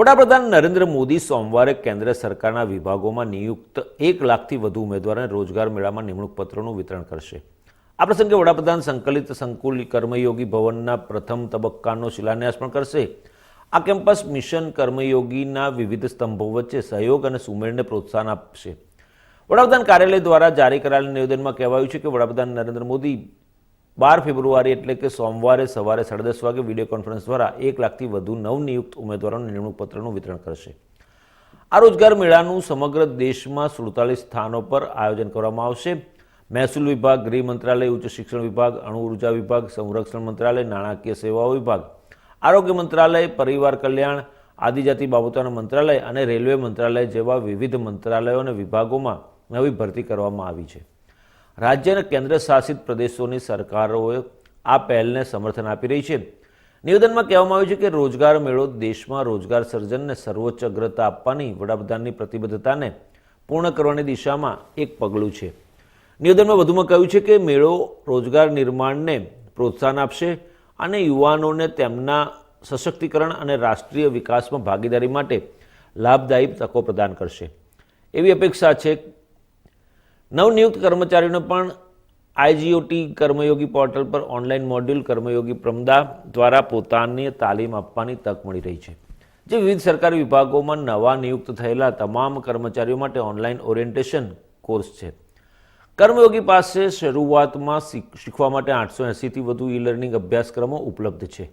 વડાપ્રધાન નરેન્દ્ર મોદી સોમવારે કેન્દ્ર સરકારના વિભાગોમાં નિયુક્ત એક લાખથી વધુ ઉમેદવારોને રોજગાર મેળામાં નિમણૂક પત્રોનું વિતરણ કરશે. આ પ્રસંગે વડાપ્રધાન સંકલિત સંકુલ કર્મયોગી ભવનના પ્રથમ તબક્કાનો શિલાન્યાસ પણ કરશે. આ કેમ્પસ મિશન કર્મયોગીના વિવિધ સ્તંભો વચ્ચે સહયોગ અને સુમેળને પ્રોત્સાહન આપશે. વડાપ્રધાન કાર્યાલય દ્વારા જારી કરાયેલા નિવેદનમાં કહેવાયું છે કે વડાપ્રધાન નરેન્દ્ર મોદી બાર ફેબ્રુઆરી એટલે કે સોમવારે સવારે સાડા દસ વાગે વીડિયો કોન્ફરન્સ દ્વારા એક લાખથી વધુ નવનિયુક્ત ઉમેદવારોને નિમણૂકપત્રનું વિતરણ કરશે. આ રોજગાર મેળાનું સમગ્ર દેશમાં સુડતાલીસ સ્થાનો પર આયોજન કરવામાં આવશે. મહેસૂલ વિભાગ, ગૃહ મંત્રાલય, ઉચ્ચ શિક્ષણ વિભાગ, અણુ ઊર્જા વિભાગ, સંરક્ષણ મંત્રાલય, નાણાકીય સેવાઓ વિભાગ, આરોગ્ય મંત્રાલય, પરિવાર કલ્યાણ, આદિજાતિ બાબતોના મંત્રાલય અને રેલવે મંત્રાલય જેવા વિવિધ મંત્રાલયો અને વિભાગોમાં નવી ભરતી કરવામાં આવી છે. રાજ્ય અને કેન્દ્ર શાસિત પ્રદેશોની સરકારોએ આ પહેલને સમર્થન આપી રહી છે. નિવેદનમાં કહેવામાં આવ્યું છે કે રોજગાર મેળો દેશમાં રોજગાર સર્જનને સર્વોચ્ચ અગ્રતા આપવાની વડાપ્રધાનની પ્રતિબદ્ધતાને પૂર્ણ કરવાની દિશામાં એક પગલું છે. નિવેદનમાં વધુમાં કહ્યું છે કે મેળો રોજગાર નિર્માણને પ્રોત્સાહન આપશે અને યુવાનોને તેમના સશક્તિકરણ અને રાષ્ટ્રીય વિકાસમાં ભાગીદારી માટે લાભદાયી તકો પ્રદાન કરશે. એવી અપેક્ષા છે નવનિયુક્ત કર્મચારીઓને પણ આઈજીઓટી કર્મયોગી પોર્ટલ પર ઓનલાઈન મોડ્યુલ કર્મયોગી પ્રમદા દ્વારા પોતાની તાલીમ આપવાની તક મળી રહી છે. જે વિવિધ સરકારી વિભાગોમાં નવા નિયુક્ત થયેલા તમામ કર્મચારીઓ માટે ઓનલાઈન ઓરિએન્ટેશન કોર્સ છે. કર્મયોગી પાસે શરૂઆતમાં શીખ- શીખવા માટે આઠસો એંસીથી વધુ ઈ લર્નિંગ અભ્યાસક્રમો ઉપલબ્ધ છે.